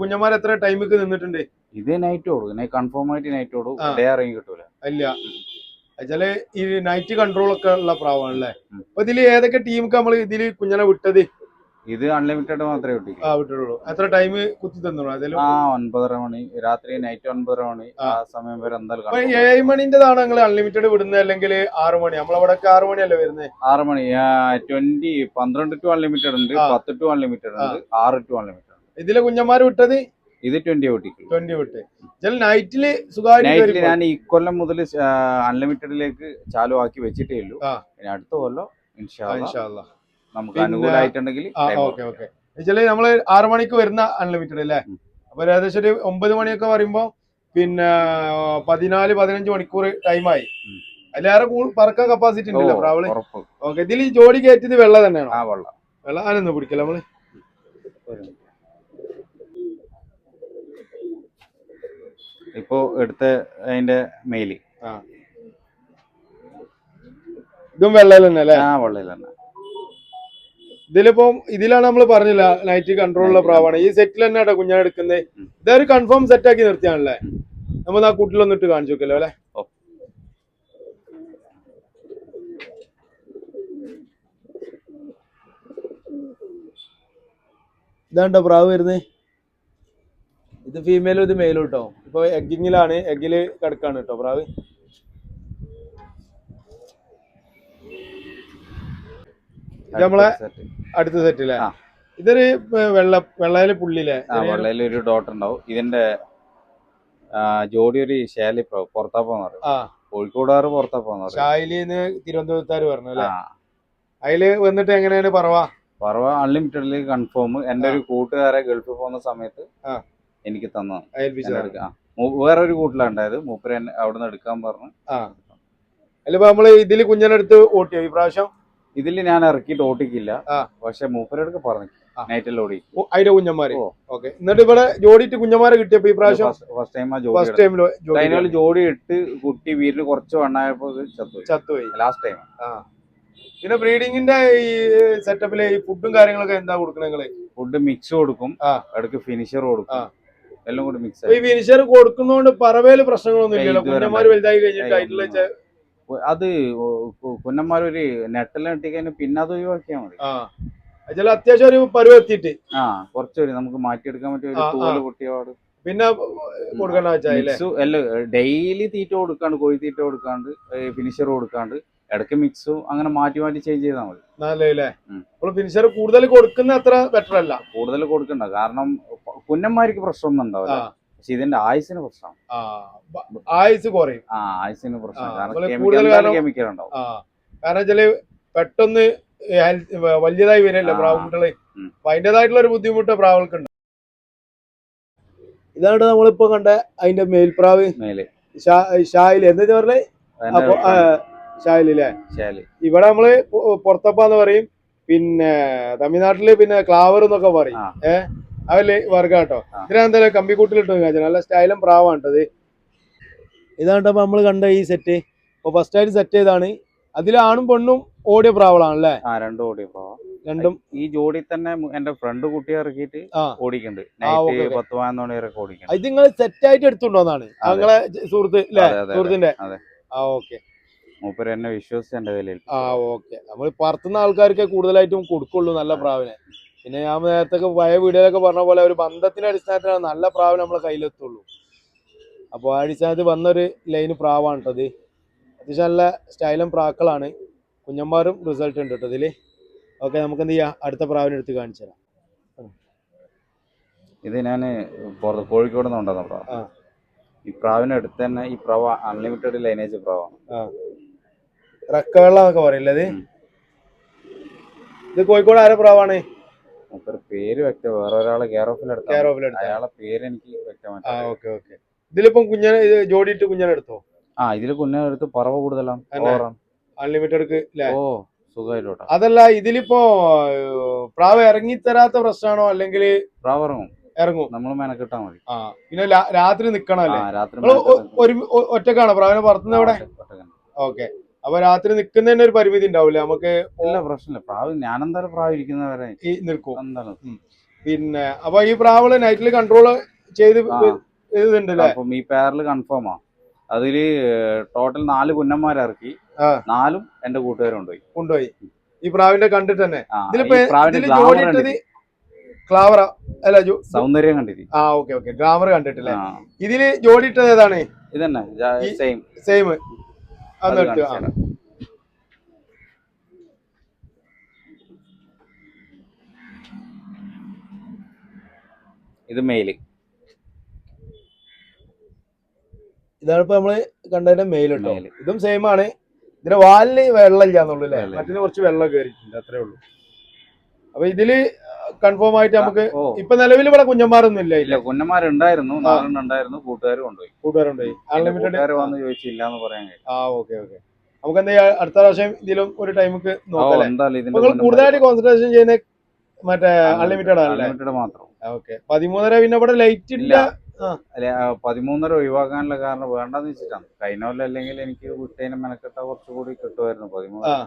കുഞ്ഞന്മാർ എത്ര ടൈമിക്ക് നിന്നിട്ടുണ്ട്? ഇത് നൈറ്റ് ഓടും. കൺഫേം ആയിട്ട് നൈറ്റ് ഓടും. ഡേ ഇറങ്ങി കിട്ടൂല. ഇല്ല. എന്നുവെച്ചാൽ ഈ നൈറ്റ് കൺട്രോൾ ഒക്കെ ഉള്ള പ്രാവാണ് അല്ലേ അപ്പൊ ഇതിൽ ഏതൊക്കെ ടീമൊക്കെ നമ്മൾ ഇതിൽ കുഞ്ഞനെ വിട്ടത്? ഇത് അൺലിമിറ്റഡ് മാത്രമേ കിട്ടിക്കൂ ആ വിട്ടിട്ടുള്ളൂ. എത്ര ടൈം കുത്തി തന്നോ അതിൽ ആ ഒൻപതര മണി. രാത്രി നൈറ്റ് ഒൻപതര മണി. ആ. സമയം വരെ എന്തായാലും. ഏഴ് മണിന്റെതാണ് നിങ്ങൾ അൺലിമിറ്റഡ് വിടുന്നത് അല്ലെങ്കിൽ ആറ് മണി? നമ്മളവിടെ ആറ് മണിയല്ലേ വരുന്നത് ആറ് മണി. ട്വന്റി പന്ത്രണ്ട് ടു അൺലിമിറ്റഡ് ഉണ്ട്. പത്ത് ടു അൺലിമിറ്റഡ് ഉണ്ട് ആറ് ടു അൺലിമിറ്റഡ് ഇതിലെ കുഞ്ഞന്മാർ വിട്ടത് ഇത് ട്വന്റി ഓട്ടിക്കും ട്വന്റി ഔട്ട്. നൈറ്റിൽ സുഖമായിട്ട് ഞാൻ ഈ കൊല്ലം മുതൽ അൺലിമിറ്റഡിലേക്ക് ചാലു ആക്കി വെച്ചിട്ടേ ഉള്ളൂ. ഇനി അടുത്ത കൊല്ലം. നമുക്ക് അനുകൂലമായിട്ടുണ്ടെങ്കിൽ ഓക്കെ ഓക്കെ. വെച്ചാൽ നമ്മൾ ആറു മണിക്ക് വരുന്ന അൺലിമിറ്റഡ് അല്ലേ. അപ്പൊ ഏകദേശം ഒരു ഒമ്പത് മണിയൊക്കെ പറയുമ്പോ പിന്നെ പതിനാല് പതിനഞ്ച് മണിക്കൂർ ടൈമായി. അതിലേറെ പറക്കാൻ കപ്പാസിറ്റി ഉണ്ടല്ലോ പ്രാവൾ. ഓക്കെ ഇതിൽ ജോലി കയറ്റിയത് വെള്ളം തന്നെയാണോ? ആ വെള്ളം. വെള്ള അതിനൊന്നും പിടിക്കില്ല നമ്മൾ. ഇപ്പോ എടുത്ത അതിന്റെ മെയിൽ ഇതും വെള്ളയിൽ തന്നെ അല്ലേ? ആ വെള്ളയിൽ തന്നെ. ഇതിലിപ്പോ ഇതിലാണ് നമ്മൾ പറഞ്ഞില്ല നൈറ്റ് കൺട്രോൾ ഉള്ള പ്രാവാണ്. ഈ സെറ്റിൽ തന്നെ കേട്ടോ കുഞ്ഞാൻ എടുക്കുന്നത്. ഇതൊരു കൺഫേം സെറ്റ് ആക്കി നിർത്തിയാണല്ലേ? നമ്മൾ ആ കൂട്ടിലൊന്നിട്ട് കാണിച്ചു നോക്കല്ലോ അല്ലെ. ഇതാണ്ടോ പ്രാവ് വരുന്നത് ഇത് ഫീമെയിലും ഇത് മെയിലും കേട്ടോ ഇപ്പൊ എഗ്ഗിങ്ങിലാണ് എഗ്ഗിൽ കിടക്കാണ് കേട്ടോ പ്രാവ്. ഇത് നമ്മളെ അടുത്ത സെറ്റിലെ ഇതൊരു വെള്ള വെള്ളയിൽ പുള്ളിയിലെ ആ വെള്ളയിൽ ഒരു ഡോട്ട് ഉണ്ടാവും. ഇതിന്റെ ജോഡി ഒരു ശാലി പുറത്താ ആ. കോഴിക്കോടാറ് പുറത്താ പറയും. ഷായിലിന്ന് തിരുവനന്തപുരത്താര് പറഞ്ഞു അല്ലെ? അതിൽ വന്നിട്ട് എങ്ങനെയാണ് പറവാ? പറവാ അൺലിമിറ്റഡിൽ കൺഫേം എന്റെ ഒരു കൂട്ടുകാരെ ഗൾഫിൽ പോകുന്ന സമയത്ത്. എനിക്ക് തന്നതാണ് വേറൊരു എടുക്കാം വേറെ ഒരു കൂട്ടിലുണ്ടായത് മൂപ്പര് അവിടുന്ന് എടുക്കാൻ പറഞ്ഞു. അല്ലിപ്പോ നമ്മൾ ഇതിൽ കുഞ്ഞിനടുത്ത് ഓട്ടിയോ? ഈ പ്രാവശ്യം? ഇതിൽ ഞാൻ ഇറക്കിയിട്ട് ഓട്ടിക്കില്ല. പക്ഷെ മൂപ്പരടുക്ക് പറഞ്ഞു. ആ. നൈറ്റിൽ ഓടി. ഓ, അതിന്റെ കുഞ്ഞന്മാര്? ഓക്കെ. എന്നിട്ട് ഇവിടെ ജോഡിയിട്ട് കുഞ്ഞന്മാരെ കിട്ടിയപ്പോ ഈ പ്രാവശ്യം? ഫസ്റ്റ് ടൈം ഫസ്റ്റ് ജോഡി ടൈമിൽ അതിനോട് ജോഡി ഇട്ട് കുട്ടി വീട്ടിൽ കുറച്ച് വണ്ണായപ്പോ ചത്തുപോയി. ലാസ്റ്റ് ടൈം പിന്നെ ബ്രീഡിങ്ങിന്റെ ഈ സെറ്റപ്പിൽ ഈ ഫുഡും കാര്യങ്ങളൊക്കെ എന്താ കൊടുക്കണേ ഫുഡ് മിക്സ് കൊടുക്കും. ഇടയ്ക്ക് ഫിനിഷർ കൊടുക്കും. എല്ലാം കൂടി മിക്സ് ഈ ഫിനിഷർ കൊടുക്കുന്നതുകൊണ്ട് പറവേൽ പ്രശ്നങ്ങളൊന്നും ഇല്ലല്ലോ. ഇതുവരെ കുഞ്ഞന്മാര് വലുതായി കഴിഞ്ഞിട്ട് അതിലുള്ള അത് കുന്നന്മാരൊരു നെറ്റെല്ലാം ഇട്ടിക്കഴിഞ്ഞാൽ പിന്നെ അത് ഒഴിവാക്കിയാൽ മതി. ചില അത്യാവശ്യം ഒരു പരുവെത്തിയിട്ട് ആ കുറച്ചൊരു നമുക്ക് മാറ്റിയെടുക്കാൻ പറ്റിയ ഒരു. തൂവൽ കുട്ടിയോട് പിന്നെ കൊടുക്കണ്ട അല്ല? ഡെയിലി തീറ്റ കൊടുക്കാണ്ട് കോഴി തീറ്റ കൊടുക്കാണ്ട് ഫിനിഷർ കൊടുക്കാണ്ട് ഇടയ്ക്ക് മിക്സും അങ്ങനെ മാറ്റി മാറ്റി ചേഞ്ച് ചെയ്താൽ മതി. നല്ലല്ലേ ഉം. അപ്പോൾ ഫിനിഷർ കൂടുതൽ കൊടുക്കുന്ന അത്ര ബെറ്റർ അല്ല. കൂടുതൽ കൊടുക്കണ്ട. കാരണം കുന്നന്മാർക്ക് പ്രശ്നമൊന്നും ഉണ്ടാവില്ല. പക്ഷെ ഇതിന്റെ ആയുസിന് പ്രശ്നം ആയുസ് കുറയും. ആ ആയുസിന് പ്രശ്നം കാരണം കെമിക്കൽ ഉണ്ടാവും കാരണം വെച്ചാൽ പെട്ടെന്ന് വലിയതായി വരില്ല പ്രാവുകുട്ടികളെ. അപ്പൊ അതിന്റേതായിട്ടുള്ള ഒരു ബുദ്ധിമുട്ട് പ്രാവുകൾക്കുണ്ട്. ഇതാണ് നമ്മളിപ്പോ കണ്ട അതിന്റെ മേൽപ്രാവ്. ഷായിൽ എന്താ പറഞ്ഞേ? അപ്പൊ ഇവിടെ നമ്മൾ പൊ- പൊറത്തപ്പാന്ന് പറയും പിന്നെ തമിഴ്നാട്ടിൽ പിന്നെ ക്ലാവർ എന്നൊക്കെ പറയും. ഏഹ് അവൽ വർഗ കേട്ടോ. ഇതിനെന്തായാലും കമ്പിക്കൂട്ടിലിട്ട് കാണിച്ചു നല്ല സ്റ്റൈലും പ്രാവാണ്ടത് ഇതാണ് ഇപ്പൊ നമ്മൾ കണ്ട ഈ സെറ്റ് ഇപ്പൊ ഫസ്റ്റ് ആയിട്ട് സെറ്റ് ചെയ്താണ് അതിൽ ആണും പെണ്ണും ഓടിയ പ്രാവളാണല്ലേ ആ രണ്ടും ഓടിയ പ്രാവ. രണ്ടും. ഈ ജോഡി തന്നെ എന്റെ ഫ്രണ്ട് കുട്ടി ഇറക്കിയിട്ട് ആ. ഓടിക്കുന്നുണ്ട് നൈറ്റ്. പത്ത് പതിനൊന്ന് ഇത് നിങ്ങൾ സെറ്റ് ആയിട്ട് എടുത്തുണ്ടോന്നാണ്. നിങ്ങളെ സുഹൃത്ത് അല്ലേ സുഹൃത്തിന്റെ? ആ ഓക്കെ. മൂപ്പര് എന്നെ വിശ്വസിച്ച് എന്റെ കയ്യിൽ ആ ഓക്കെ. നമ്മൾ പറത്തുന്ന ആൾക്കാർക്ക് കൂടുതലായിട്ടും കൊടുക്കുള്ളൂ നല്ല പ്രാവിനെ. പിന്നെ ഞാൻ നേരത്തെ പഴയ വീഡിയോയിലൊക്കെ പറഞ്ഞ പോലെ ഒരു ബന്ധത്തിന്റെ അടിസ്ഥാനത്തിലാണ് നല്ല പ്രാവ് നമ്മളെ കയ്യിലെത്തുള്ളൂ. അപ്പോൾ ആ അടിസ്ഥാനത്തിൽ വന്നൊരു ലൈന് പ്രാവാണ് കേട്ടത് അത്യാവശ്യം നല്ല സ്റ്റൈലും പ്രാക്കളാണ്. കുഞ്ഞന്മാരും റിസൾട്ട് ഉണ്ട് കേട്ടോ ഇതിൽ. ഓക്കെ നമുക്ക് എന്ത് ചെയ്യാം? അടുത്ത പ്രാവിനെ എടുത്ത് കാണിച്ചു തരാം. ഇത് ഞാൻ പുറത്ത് കോഴിക്കോട് നിന്ന് കൊണ്ടുവന്ന പ്രാവ് ഈ പ്രാവിനെ എടുത്ത് തന്നെ ഈ പ്രാവ് അൺലിമിറ്റഡ് ലൈനേജ് പ്രാവാണ്. റക്കവെള്ള എന്നൊക്കെ പറയില്ലേ ഇത്? കോഴിക്കോട് ആരെ പ്രാവാണ്? പേര് വ്യക്തം വേറെ ഒരാളെ കെയർ ഓഫിൽ കെയർ അയാളെ പേര് എനിക്ക് ആ വ്യക്തമായിട്ട് ഓക്കെ ഓക്കെ. ഇതിലിപ്പം കുഞ്ഞനെ ജോഡി ജോഡിയിട്ട് കുഞ്ഞനെ എടുത്തോ? ആ ഇതിൽ കുഞ്ഞനെ എടുത്ത് പറവ കൂടുതലാണ് അൺലിമിറ്റഡ് ഓ സുഖമായിട്ടോട്ടാ അതല്ല ഇതിലിപ്പോ പ്രാവ് ഇറങ്ങി തരാത്ത പ്രശ്നമാണോ അല്ലെങ്കിൽ പ്രാവ് ഇറങ്ങും. ഇറങ്ങും നമ്മൾ മെനക്കിട്ടാ മതി. ആ പിന്നെ രാത്രി നിക്കണം ആ അല്ലേ രാത്രി ഒറ്റക്കാണോ? പ്രാവിനെ പറത്തുന്നത് ഇവിടെ ആ, ഓക്കെ. അപ്പൊ രാത്രി നിക്കുന്നതിന് ഒരു പരിമിതി ഉണ്ടാവില്ല നമുക്ക് ഇല്ല പ്രശ്നമില്ല. പ്രാവ് ഞാനെന്തായാലും പ്രാവ് ഇരിക്കുന്നവരെ ഈ നിൽക്കും. എന്തായാലും. പിന്നെ അപ്പൊ ഈ പ്രാവൾ നൈറ്റിൽ കൺട്രോൾ ചെയ്ത് ആ. അപ്പം ഈ പേരിൽ അതിൽ ടോട്ടൽ നാല് കുഞ്ഞന്മാരിറക്കി ആ. നാലും എന്റെ കൂട്ടുകാരും കൊണ്ടുപോയി. കൊണ്ടുപോയി ഈ പ്രാവിന്റെ കണ്ടിട്ട് തന്നെ. ആ, ഇതിലിപ്പോ ഈ പ്രാവിന്റെ ഇതിൽ ഗ്ലാമർ കണ്ടിട്ട് ക്ലാവറ അല്ല ജോ- സൗന്ദര്യം കണ്ടിട്ട് ആ ഓക്കെ ഓക്കെ ഗ്രാമർ കണ്ടിട്ടില്ലേ? ഇതിൽ ഇതിൽ ജോഡിയിട്ടത് ഏതാണ്? ഇതന്നെ സെയിം സെയിം ഇത് മെയിൽ. ഇതാണ് ഇപ്പൊ നമ്മൾ കണ്ടതിന്റെ മെയിൽ കേട്ടോ മെയിൽ. ഇതും സെയിം ആണ്. ഇതിന്റെ വാലിന് വെള്ളം ഇല്ലാന്നുള്ളൂ അല്ലേ മറ്റിന് കുറച്ച് വെള്ളം കയറിയിട്ടുണ്ട് അത്രേ ഉള്ളൂ. അപ്പൊ ഇതിൽ കൺഫേം ആയിട്ട് നമുക്ക് ഇപ്പൊ നിലവിൽ ഇവിടെ കുഞ്ഞന്മാരൊന്നും ഇല്ല ഇല്ല? കുഞ്ഞന്മാരുണ്ടായിരുന്നു നാലെണ്ണം ഉണ്ടായിരുന്നു കൂട്ടുകാർ കൊണ്ടുപോയി. കൂട്ടുകാരുണ്ടായി. അൺലിമിറ്റഡ് വന്ന് ചോദിച്ചില്ല എന്ന് പറയാൻ കഴിയും. ആ ഓക്കെ ഓക്കെ നമുക്ക് എന്താ അടുത്ത പ്രാവശ്യം ഇതിലും ഒരു ടൈമുക്ക് നിങ്ങൾ കൂടുതലായിട്ട് കോൺസെൻട്രേഷൻ ചെയ്യുന്ന മറ്റേ അൺലിമിറ്റഡ് അൺലിമിറ്റഡ് മാത്രം. ഓക്കെ പതിമൂന്നര പിന്നെ ഇവിടെ ലൈറ്റ് ഇല്ല. പതിമൂന്നര ഒഴിവാക്കാനുള്ള കാരണം വേണ്ടെന്ന് വെച്ചിട്ടാണ്. കഴിഞ്ഞ അല്ലെങ്കിൽ എനിക്ക് വിട്ടതിന് മെനക്കെട്ട കുറച്ചുകൂടി കിട്ടുമായിരുന്നു. പതിമൂന്നര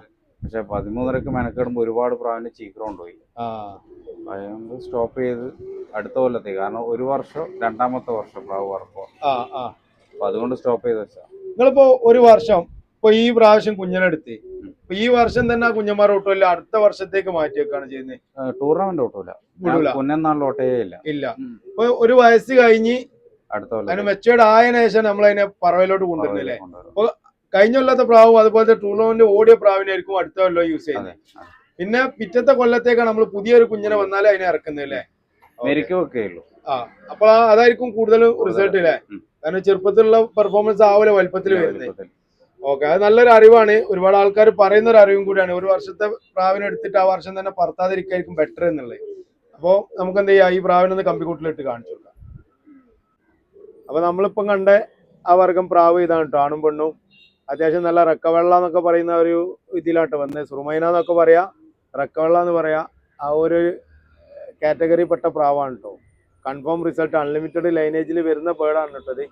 പക്ഷെ പതിമൂന്നരക്ക് മെനക്കെടുമ്പോൾ ഒരുപാട് പ്രാവിന്റെ കൊണ്ടുപോയി. ആ. അതുകൊണ്ട് സ്റ്റോപ്പ് ചെയ്ത് അടുത്ത കൊല്ലത്തെ കാരണം ഒരു വർഷം രണ്ടാമത്തെ വർഷം പ്രാവ് വർക്കോ അപ്പൊ അതുകൊണ്ട് സ്റ്റോപ്പ് ചെയ്ത് വെച്ചാ. നിങ്ങളിപ്പോ ഒരു വർഷം ഇപ്പൊ ഈ പ്രാവശ്യം കുഞ്ഞിനെടുത്ത് ഇപ്പൊ ഈ വർഷം തന്നെ ആ കുഞ്ഞന്മാരെ ഒട്ടുമല്ല അടുത്ത വർഷത്തേക്ക് മാറ്റി വെക്കാണ് ചെയ്യുന്നത് ടൂർണമെന്റ് ഓട്ടോ ഇല്ല കുഞ്ഞന്നാളിൽ ഓട്ടോ ഇല്ല. ഇല്ല. ഇപ്പൊ ഒരു വയസ്സ് കഴിഞ്ഞ് അടുത്ത അതിന് കൊല്ലം മെച്ചേർഡ് ആയതിനു ശേഷം നമ്മൾ അതിനെ പറവയിലോട്ട് കൊണ്ടുവരുന്നില്ലേ കൊണ്ടുവരും കഴിഞ്ഞ കൊല്ലത്തെ പ്രാവും അതുപോലത്തെ ടൂർണമെന്റ് ഓടിയ പ്രാവിനായിരിക്കും അടുത്ത കൊല്ലം യൂസ് ചെയ്യുന്നത്. പിന്നെ പിറ്റത്തെ കൊല്ലത്തേക്കാണ് നമ്മൾ പുതിയൊരു കുഞ്ഞിനെ വന്നാലേ അതിനെ ഇറക്കുന്നത് അല്ലേ? ആ അപ്പൊ അതായിരിക്കും കൂടുതൽ റിസൾട്ട് അല്ലേ. കാരണം ചെറുപ്പത്തിലുള്ള പെർഫോമൻസ് ആവില്ല വലുപ്പത്തിൽ വരുന്നത്. ഓക്കെ അത് നല്ലൊരു അറിവാണ്. ഒരുപാട് ആൾക്കാർ പറയുന്ന ഒരു അറിവും കൂടിയാണ്. ഒരു വർഷത്തെ പ്രാവിനെ എടുത്തിട്ട് ആ വർഷം തന്നെ പറത്താതിരിക്കായിരിക്കും ബെറ്റർ എന്നുള്ളത്. അപ്പോൾ നമുക്ക് എന്ത് ചെയ്യാം? ഈ പ്രാവിനൊന്ന് കമ്പിക്കൂട്ടിലിട്ട് കാണിച്ചു കൊടുക്കാം. അപ്പൊ നമ്മളിപ്പം കണ്ട ആ വർഗം പ്രാവ് ഇതാണ് കേട്ടോ. ആണും പെണ്ണും അത്യാവശ്യം നല്ല റക്കവെള്ള എന്നൊക്കെ പറയുന്ന ഒരു ഇതിലാട്ട് വന്നത് സുറുമൈന എന്നൊക്കെ പറയാം റക്കവെള്ള എന്ന് പറയാം. ആ ഒരു കാറ്റഗറി പെട്ട പ്രാവാണ് കേട്ടോ കൺഫേം റിസൾട്ട് അൺലിമിറ്റഡ് ലൈനേജിൽ വരുന്ന പേടാണ് കേട്ടത്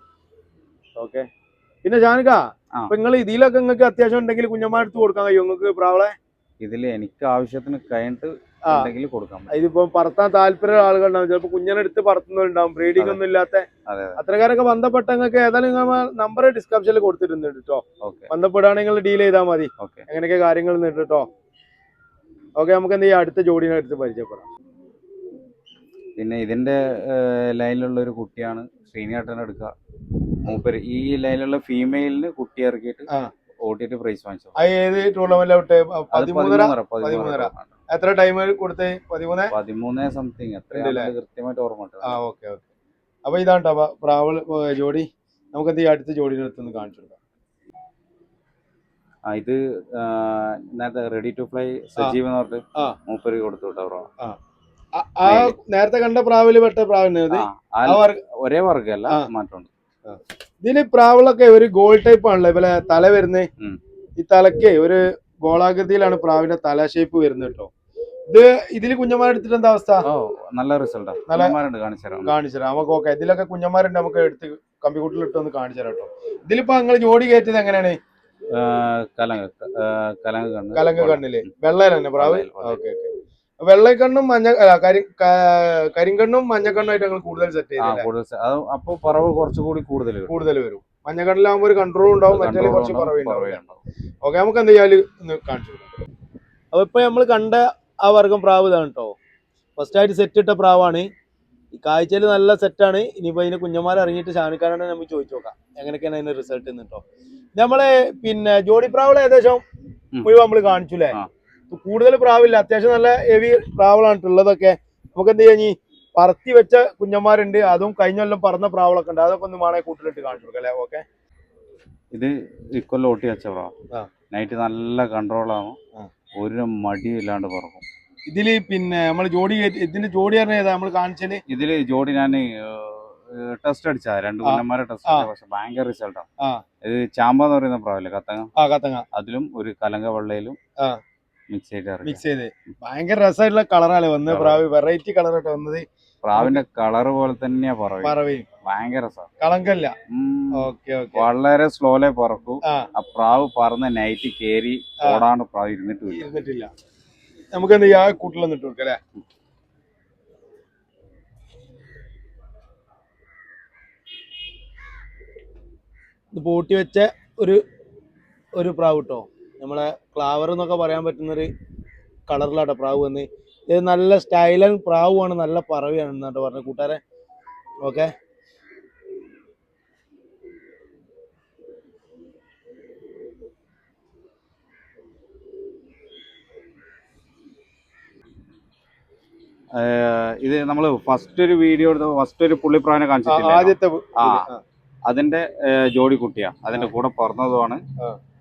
ഓക്കെ. പിന്നെ ജാനക ഇപ്പൊ അപ്പൊ നിങ്ങൾ ഇതിലൊക്കെ നിങ്ങൾക്ക് അത്യാവശ്യം ഉണ്ടെങ്കിൽ കുഞ്ഞന്മാരെടുത്ത് കൊടുക്കാൻ കഴിയും നിങ്ങൾക്ക് പ്രാവളെ? ഇതിൽ എനിക്ക് ആവശ്യത്തിന് കഴിഞ്ഞിട്ട് കൊടുക്കാം ഇതിപ്പോ പറത്താൻ താല്പര്യമുള്ള ആളുകളുണ്ടാവും. ചിലപ്പോ കുഞ്ഞനെടുത്ത് പറത്തുന്നവരുണ്ടാവും. ബ്രീഡിംഗ് ഒന്നും ഇല്ലാത്ത അതെ. അത്രക്കാരൊക്കെ ബന്ധപ്പെട്ട നിങ്ങൾക്ക് ഏതായാലും നമ്പർ ഡിസ്ക്രിപ്ഷനിൽ കൊടുത്തിട്ടുണ്ട് കേട്ടോ ബന്ധപ്പെടുകയാണെങ്കിൽ ഡീൽ ചെയ്താൽ മതി. അങ്ങനെയൊക്കെ കാര്യങ്ങൾ ഉണ്ട് കേട്ടോ ഓക്കെ നമുക്ക് എന്ത് ചെയ്യാം അടുത്ത ജോഡിനെ എടുത്ത് പരിചയപ്പെടാം. പിന്നെ ഇതിന്റെ ലൈനിലുള്ള ഒരു കുട്ടിയാണ് ശ്രീനേട്ടൻ എടുക്കുക. മൂപ്പര് ഈ ലൈനിലുള്ള ഫീമെയിലിന് കുട്ടി ഇറക്കിയിട്ട് ആ. ഒ ടി ടി പ്രൈസ് വാങ്ങിച്ചു? അത് ഏത് ടൂർണമെന്റ് ആവട്ടെ അത് പതിമൂന്നര? പതിമൂന്നര എത്ര ടൈം കൊടുത്ത്? പതിമൂന്ന്? പതിമൂന്ന് സംതിങ്? എത്രയാണ് കൃത്യമായിട്ട് ഓർമ്മ. ആ ഓക്കെ ഓക്കെ. അപ്പൊ ഇതാണ് പ്രാവൽ പ്രാവൾ ജോഡി. നമുക്ക് എന്ത് അടുത്ത ജോഡിയുടെ അടുത്തൊന്ന് കാണിച്ചു കൊടുക്കാം. ആ ഇത് നേരത്തെ റെഡി ടു ഫ്ലൈ സജീവ് എന്ന് പറഞ്ഞിട്ട്. മൂപ്പര് കൊടുത്തു കേട്ടോ ആ- നേരത്തെ കണ്ട പ്രാവിൽ പെട്ട പ്രാവിന് ഒരേ വർഗമല്ല. മാറ്റമുണ്ട്. ഇതിൽ പ്രാവളൊക്കെ ഒരു ഗോൾ ടൈപ്പ് ആണല്ലോ. ഇവലെ തല വരുന്നത് ഉം. ഈ തലക്ക് ഒരു ഗോളാകൃതിയിലാണ് പ്രാവിന്റെ തല ഷേപ്പ് വരുന്നത് കേട്ടോ. ഇത് ഇതിൽ കുഞ്ഞന്മാരെടുത്തിട്ട് എന്താ അവസ്ഥ? നല്ല റിസൾട്ടാ നല്ല- നല്ല കാണിച്ചു തരാം. കാണിച്ചു തരാം. നമുക്ക് ഓക്കെ ഇതിലൊക്കെ കുഞ്ഞന്മാരുണ്ട്. നമുക്ക് എടുത്ത് കമ്പ്യൂട്ടറിൽ ഇട്ട് ഒന്ന് കാണിച്ചു തരാം കേട്ടോ. ഇതിലിപ്പോ നിങ്ങൾ ജോഡി കയറ്റിയത് എങ്ങനെയാണ്? കലങ്ക് കലങ്ക കണ്ണിൽ. വെള്ളയിലെ പ്രാവ്. ഓക്കെ ഓക്കെ വെള്ളക്കണ്ണും മഞ്ഞ കരിങ്കണ്ണും മഞ്ഞക്കണ്ണുമായിട്ട് ഞങ്ങൾ കൂടുതൽ സെറ്റ് ആ അപ്പോൾ പറവ് കുറച്ചുകൂടി കൂടുതൽ കൂടുതൽ വരും. മഞ്ഞക്കണ്ണിലാകുമ്പോൾ ഒരു കൺട്രോൾ ഉണ്ടാവും മറ്റേ കുറച്ച് പറവുണ്ടാവും ഉണ്ടാവും. ഓക്കെ നമുക്ക് എന്ത് ചെയ്യാൽ കാണിച്ചു കൊടുക്കാം അപ്പൊ ഇപ്പൊ നമ്മൾ കണ്ട ആ വർഗം പ്രാവ് ഇതാണ് കേട്ടോ ഫസ്റ്റ് ആയിട്ട് സെറ്റ് ഇട്ട പ്രാവാണ്. ഈ കാഴ്ചയിൽ നല്ല സെറ്റാണ് ഇനിയിപ്പോ അതിന് കുഞ്ഞന്മാരെ ഇറങ്ങിയിട്ട് ഷാനിക്കാരാണ് നമുക്ക് ചോദിച്ചു നോക്കാം. എങ്ങനെയൊക്കെയാണ് അതിന്റെ റിസൾട്ട് കേട്ടോ നമ്മളെ പിന്നെ ജോഡി പ്രാവുകൾ ഏകദേശം. മുഴുവൻ നമ്മൾ കാണിച്ചു അല്ലേ. കൂടുതൽ പ്രാവില്ല. അത്യാവശ്യം നല്ല ഹെവി പ്രാവളാണ് ഉള്ളതൊക്കെ. നമുക്ക് എന്ത് ചെയ്യാം ഈ പറത്തി വെച്ച കുഞ്ഞന്മാരുണ്ട്. അതും കഴിഞ്ഞ കൊല്ലം പറന്ന പ്രാവളൊക്കെ ഉണ്ട്. അതൊക്കെ ഒന്ന് വേണേ കൂട്ടിലിട്ട് കാണിച്ചു കൊടുക്കാം അല്ലേ? ഓക്കെ. ഇത് ഇക്കൊല്ലം ഓട്ടി വെച്ച ആ. നൈറ്റ് നല്ല കൺട്രോൾ ആവും. ഒരു മടിയില്ലാണ്ട് പറക്കും. ഇതിൽ പിന്നെ നമ്മൾ ജോഡി ഇതിന്റെ ജോഡി പറഞ്ഞ ഏതാ നമ്മൾ കാണിച്ചത്? ഇതിൽ ജോഡി ഞാൻ ടെസ്റ്റ് അടിച്ചാ. രണ്ട്. കുഞ്ഞന്മാരെ ടെസ്റ്റ് പക്ഷെ ഭയങ്കര റിസൾട്ടാണ് ഇത് ചാമ്പ എന്ന് പറയുന്ന പ്രാവില്ലേ കത്തങ്ങ? അതിലും ഒരു കലങ്ക വെള്ളയിലും. മിക്സ് ചെയ്ത് മിക്സ് ചെയ്ത്. ഭയങ്കര രസമായിട്ടുള്ള കളറാണ് വന്നത്. Colour. പ്രാവ് വെറൈറ്റി കളർ ആയിട്ട് വന്നത്. പ്രാവിന്റെ കളർ പോലെ തന്നെയാ പറവി. പറവയും. ഭയങ്കര കളങ്കല്ല. Okay okay. വളരെ സ്ലോലേ പറക്കൂ. ആ. പ്രാവ് പറന്ന് നൈറ്റ് കേറി ഓടാണ് ഓടാണ്ട് പ്രാവ് ഇരുന്നിട്ട് ഇരുന്നിട്ടില്ല. നമുക്ക് എന്ത് ചെയ്യാം? കൂട്ടിലൊന്നും ഇട്ട് കൊടുക്കല്ലേ ഇത് പൂട്ടി വെച്ച ഒരു ഒരു പ്രാവ് കേട്ടോ നമ്മളെ ക്ലാവർ എന്നൊക്കെ പറയാൻ പറ്റുന്നൊരു കളറിലാട്ടോ പ്രാവ് വന്ന്. ഇത് നല്ല സ്റ്റൈലൻ പ്രാവുമാണ് നല്ല പറവയാണ് എന്നാട്ടോ പറഞ്ഞു കൂട്ടുകാരെ ഓക്കെ ഇത് നമ്മൾ ഫസ്റ്റ് ഒരു വീഡിയോ എടുത്ത ഫസ്റ്റ് ഒരു പുള്ളിപ്രാവിനെ കാണിച്ചിട്ടില്ല? ആദ്യത്തെ ആ. അതിന്റെ ജോഡി കുട്ടിയാ. അതിന്റെ കൂടെ പറഞ്ഞതുമാണ്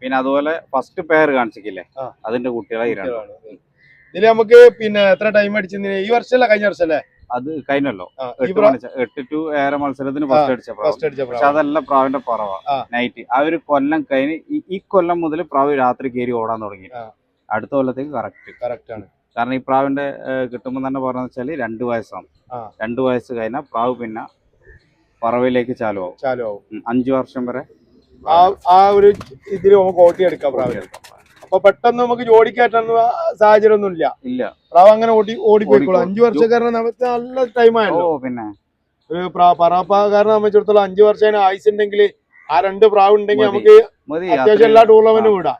പിന്നെ അതുപോലെ ഫസ്റ്റ് പെയർ കാണിച്ചില്ലേ അതിന്റെ കുട്ടികളെ ഈ രണ്ടും. ഇതിൽ നമുക്ക് പിന്നെ എത്ര ടൈം അടിച്ചിരുന്നു ഈ വർഷമല്ല കഴിഞ്ഞ വർഷമല്ലേ അത് കഴിഞ്ഞല്ലോ. എട്ട് ടു ഏറെ മത്സരത്തിന് ഫസ്റ്റ് അടിച്ച പ്രാവ്. പക്ഷെ അതല്ല പ്രാവിന്റെ പറവ നൈറ്റ് ആ ഒരു കൊല്ലം കഴിഞ്ഞ് ഈ- കൊല്ലം മുതൽ പ്രാവ് രാത്രി കയറി ഓടാൻ തുടങ്ങി. അടുത്ത കൊല്ലത്തേക്ക് കറക്റ്റ് കറക്റ്റ് ആണ്. കാരണം ഈ പ്രാവിന്റെ കിട്ടുമ്പോൾ തന്നെ പറഞ്ഞ വെച്ചാൽ രണ്ട് വയസ്സാണ്. രണ്ട് വയസ്സ് കഴിഞ്ഞാൽ പ്രാവ് പിന്നെ പറവയിലേക്ക് ചാലു ആവും അഞ്ച് വർഷം വരെ ആ ആ ഒരു ഇതിൽ നമുക്ക് ഓട്ടി എടുക്കാം പ്രാവിനെ അപ്പൊ പെട്ടെന്ന് നമുക്ക് ജോഡിക്കയറ്റാൻ സാഹചര്യം ഒന്നും ഇല്ല. ഇല്ല പ്രാവ് അങ്ങനെ ഓടി ഓടിപ്പോയിക്കോളും. അഞ്ചു വർഷക്കാരനെ നമുക്ക് നല്ല ടൈമായല്ലോ പിന്നെ. ഒരു പറാപ്പാകാരനെ സംബന്ധിച്ചിടത്തോളം അഞ്ചു വർഷം ആയുസ് ഉണ്ടെങ്കിൽ ആ രണ്ട് പ്രാവ് ഉണ്ടെങ്കിൽ നമുക്ക് അത്യാവശ്യം എല്ലാ ടൂർണമെന്റും വിടാം.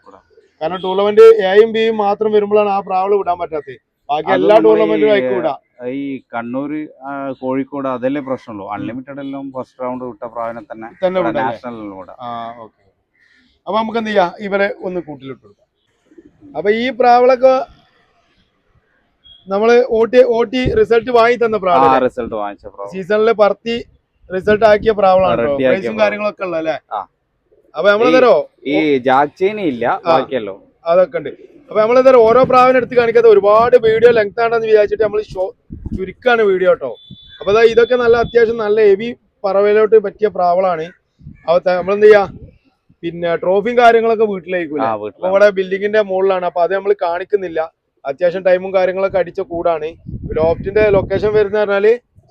കാരണം ടൂർണമെന്റ് എയും ബിയും മാത്രം വരുമ്പോഴാണ് ആ പ്രാവുകൾ വിടാൻ പറ്റാത്തത്. ബാക്കി എല്ലാ ടൂർണമെന്റിലും ടൂർണമെന്റും അയക്ക് വിടാം. ഈ കണ്ണൂർ കോഴിക്കോട് അതല്ലേ പ്രശ്നമുള്ളൂ. അൺലിമിറ്റഡ് എല്ലാം ഫസ്റ്റ് റൗണ്ട് വിട്ട പ്രാവിനെ തന്നെ ഓക്കെ അപ്പൊ നമുക്ക് എന്ത് ചെയ്യാം? ഇവരെ ഒന്ന് കൂട്ടിലിട്ട് കൊടുക്കാം. അപ്പൊ ഈ പ്രാവളൊക്കെ നമ്മൾ ഓട്ടി ഓട്ടി റിസൾട്ട് വാങ്ങി തന്ന പ്രാവള റിസൾട്ട് വാങ്ങിച്ച പ്രാവള. സീസണിൽ പറത്തി റിസൾട്ട് ആക്കിയ പ്രാവളാണ് കാര്യങ്ങളൊക്കെ ഉള്ള അല്ലേ ആ. അപ്പൊ നമ്മൾ തരോ? ഈ ജാക്ചേനി ഇല്ല ബാക്കിയല്ലോ. അതൊക്കെ ഉണ്ട്. അപ്പൊ നമ്മൾ എന്തായാലും ഓരോ പ്രാവിനെ എടുത്ത് കാണിക്കാതെ ഒരുപാട് വീഡിയോ ലെങ്ത് ആണെന്ന് വിചാരിച്ചിട്ട് നമ്മൾ ഷോ ചുരുക്കാണ് വീഡിയോ കേട്ടോ. അപ്പൊ അതായത് ഇതൊക്കെ നല്ല അത്യാവശ്യം നല്ല ഹെവി പറവയിലോട്ട് പറ്റിയ പ്രാവളാണ്. അപ്പൊ നമ്മൾ നമ്മളെന്ത് ചെയ്യാ? പിന്നെ ട്രോഫിയും കാര്യങ്ങളൊക്കെ വീട്ടിലേക്ക് നമ്മുടെ ബിൽഡിങ്ങിന്റെ മുകളിലാണ്. അപ്പൊ അത് നമ്മൾ കാണിക്കുന്നില്ല. അത്യാവശ്യം ടൈമും കാര്യങ്ങളൊക്കെ അടിച്ച കൂടാണ്. ലോഫ്റ്റിന്റെ ലൊക്കേഷൻ വരുന്ന പറഞ്ഞാൽ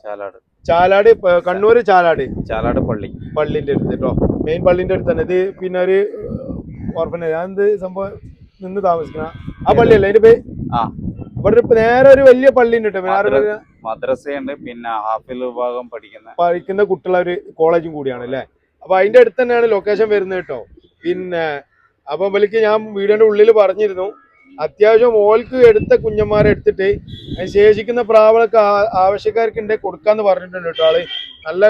ചാലാട്. ചാലാട് കണ്ണൂർ കണ്ണൂര് ചാലാട്. ചാലാട് പള്ളി. പള്ളിന്റെ അടുത്ത് കേട്ടോ. മെയിൻ പള്ളിന്റെ അടുത്ത് തന്നെ. ഇത് പിന്നെ ഒരു ഓർഫനേജ് അതെന്ത് സംഭവം? നിന്ന് താമസിക്കണ. ആ പള്ളിയല്ലേ? അതിന്റെ പേര് ആ. ഇവിടെ നേരെ ഒരു വലിയ പള്ളി ഉണ്ട് കേട്ടോ. മദ്രസയുണ്ട് പിന്നെ ഹാഫിൽ വിഭാഗം പഠിക്കുന്ന പഠിക്കുന്ന കുട്ടികളെ ഒരു കോളേജും കൂടിയാണ് അല്ലേ? അപ്പൊ അതിന്റെ അടുത്ത് തന്നെയാണ് ലൊക്കേഷൻ വരുന്നത് കേട്ടോ. പിന്നെ അപ്പൊ വലിക്ക് ഞാൻ വീടിന്റെ ഉള്ളിൽ പറഞ്ഞിരുന്നു. അത്യാവശ്യം ഓൽക്ക് എടുത്ത കുഞ്ഞന്മാരെ എടുത്തിട്ട് അതിന് ശേഷിക്കുന്ന പ്രാവളൊക്കെ ആവശ്യക്കാർക്ക് ഉണ്ട് കൊടുക്കാന്ന് പറഞ്ഞിട്ടുണ്ട് കേട്ടോ ആൾ. നല്ല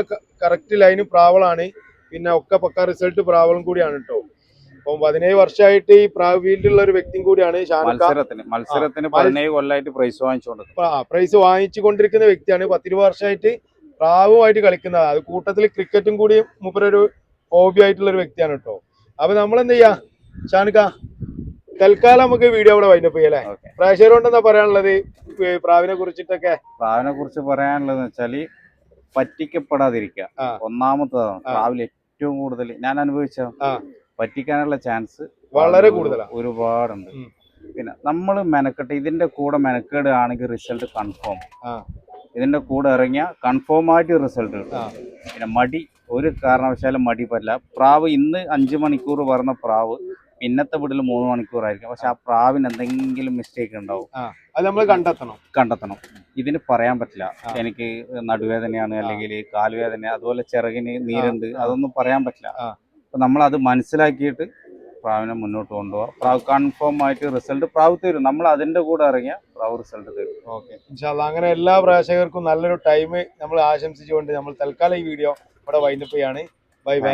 കറക്റ്റ് ലൈന് പ്രാവളാണ്. പിന്നെ ഒക്കെ പക്ക റിസൾട്ട് പ്രാവളും കൂടിയാണ് കേട്ടോ. അപ്പം പതിനേഴ് വർഷമായിട്ട് ഈ പ്രാവ് ഫീൽഡിലുള്ള ഒരു വ്യക്തിയും കൂടിയാണ് മത്സരത്തിന് മത്സരത്തിന് പതിനേഴ് കൊല്ലമായിട്ട് പ്രൈസ് വാങ്ങിച്ചുകൊണ്ട് പ്രൈസ് വാങ്ങിച്ചു കൊണ്ടിരിക്കുന്ന വ്യക്തിയാണ്. പത്തിരുപത് വർഷമായിട്ട് പ്രാവുമായിട്ട് കളിക്കുന്നത് അത് കൂട്ടത്തിൽ ക്രിക്കറ്റും കൂടി മൂപ്പരൊരു ഹോബി ആയിട്ടുള്ള ഒരു വ്യക്തിയാണ് കേട്ടോ അപ്പൊ നമ്മൾ എന്ത് ചെയ്യാ ഷാനുക്ക തൽക്കാലം നമുക്ക് വീഡിയോ അവിടെ വൈൻഡപ്പ് ചെയ്യല്ലേ പ്രേക്ഷകരോട് എന്താ പറയാനുള്ളത്? പ്രാവിനെ കുറിച്ചിട്ടൊക്കെ. പ്രാവിനെ കുറിച്ച് പറയാനുള്ളത് വെച്ചാൽ പറ്റിക്കപ്പെടാതിരിക്കുക. ഒന്നാമത്തതാണ്. പ്രാവിൽ ഏറ്റവും കൂടുതൽ ഞാൻ അനുഭവിച്ച. പറ്റിക്കാനുള്ള ചാൻസ് വളരെ കൂടുതലാണ് ഒരുപാടുണ്ട്. പിന്നെ നമ്മൾ മെനക്കെട്ട് ഇതിന്റെ കൂടെ മെനക്കേട് ആണെങ്കിൽ റിസൾട്ട് കൺഫേം. ഇതിന്റെ കൂടെ ഇറങ്ങിയ കൺഫേം ആയിട്ട് റിസൾട്ട് കിട്ടും. പിന്നെ മടി ഒരു കാരണവശാലും മടി പറ്റില്ല. പ്രാവ് ഇന്ന് അഞ്ച് മണിക്കൂർ പറഞ്ഞ പ്രാവ് പിന്നത്തെ വീട്ടിൽ മൂന്ന് മണിക്കൂറായിരിക്കും. പക്ഷെ ആ പ്രാവിന് എന്തെങ്കിലും മിസ്റ്റേക്ക് ഉണ്ടാവും. അത് നമ്മൾ കണ്ടെത്തണം. കണ്ടെത്തണം. ഇതിന് പറയാൻ പറ്റില്ല. എനിക്ക് നടുവേദനയാണ് അല്ലെങ്കിൽ കാലുവേദന അതുപോലെ ചിറകിന് നീരുണ്ട് അതൊന്നും പറയാൻ പറ്റില്ല. ആ. നമ്മളത് മനസ്സിലാക്കിയിട്ട് പ്രാവിനെ മുന്നോട്ട് കൊണ്ടുപോകാം പ്രാവ് കൺഫേം ആയിട്ട് റിസൾട്ട് പ്രാവ് തരും. നമ്മൾ അതിന്റെ കൂടെ ഇറങ്ങിയ പ്രാവ് റിസൾട്ട് തരും. ഓക്കെ. അങ്ങനെ എല്ലാ പ്രേക്ഷകർക്കും നല്ലൊരു ടൈം നമ്മൾ ആശംസിച്ചുകൊണ്ട് നമ്മൾ തൽക്കാലം ഈ വീഡിയോ ഇവിടെ ചെയ്യാണ്. Bye bye